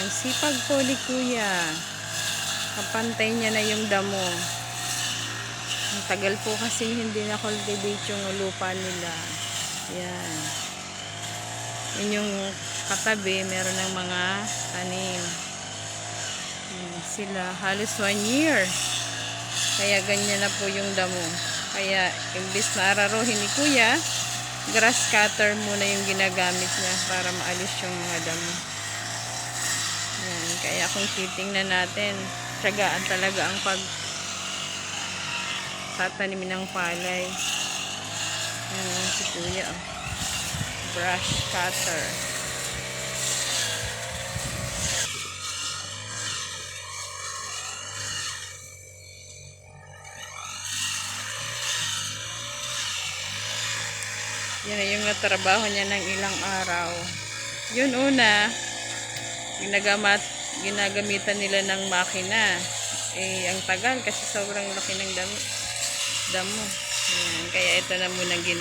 Ang sipag po ni Kuya. Kapantay niya na yung damo. Ang tagal po kasi hindi na cultivate yung lupa nila. Yan. Yun yung katabi, meron ng mga tanim. Yan, sila halos one year. Kaya ganyan na po yung damo. Kaya imbis na ararohin ni Kuya, grass cutter muna yung ginagamit niya para maalis yung mga damo. Yan, kaya kung titingnan natin, tsagaan talaga ang pag tatanimin ng palay. Yan, si Kuya. Brush cutter. Yan na yung natrabaho niya ng ilang araw. Yun una, ginagamat, ginagamitan nila ng makina. Eh, ang tagal kasi sobrang laki ng damo. damo. Yan. Kaya ito na munang gina